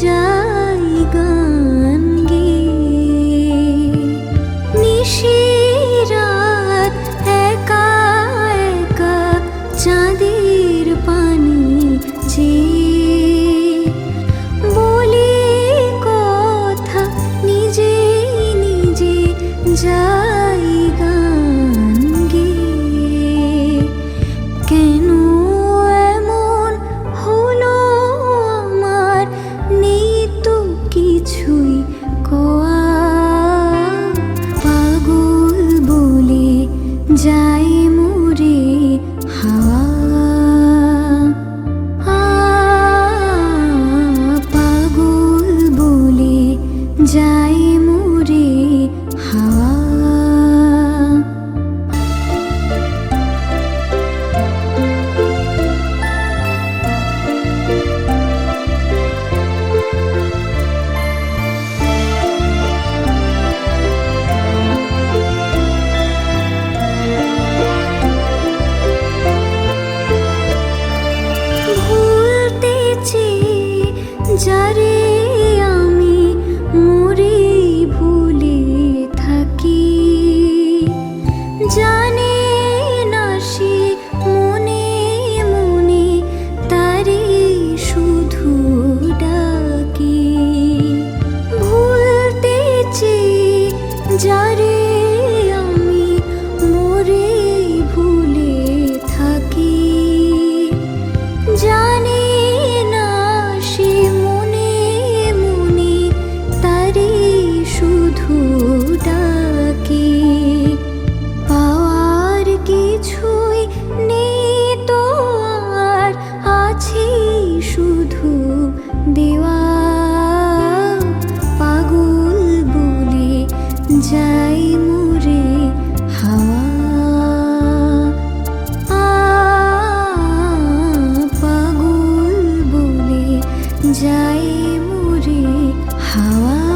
যাই গে নিশিরাত একা একা চাঁদের পানি যে কথা নিজে নিজে যা শুধু ডাকি শুধু দেওয়া পাগল বলে যাই মুরে হাওয়া। পাগল বলে যাই মুরে হাওয়া।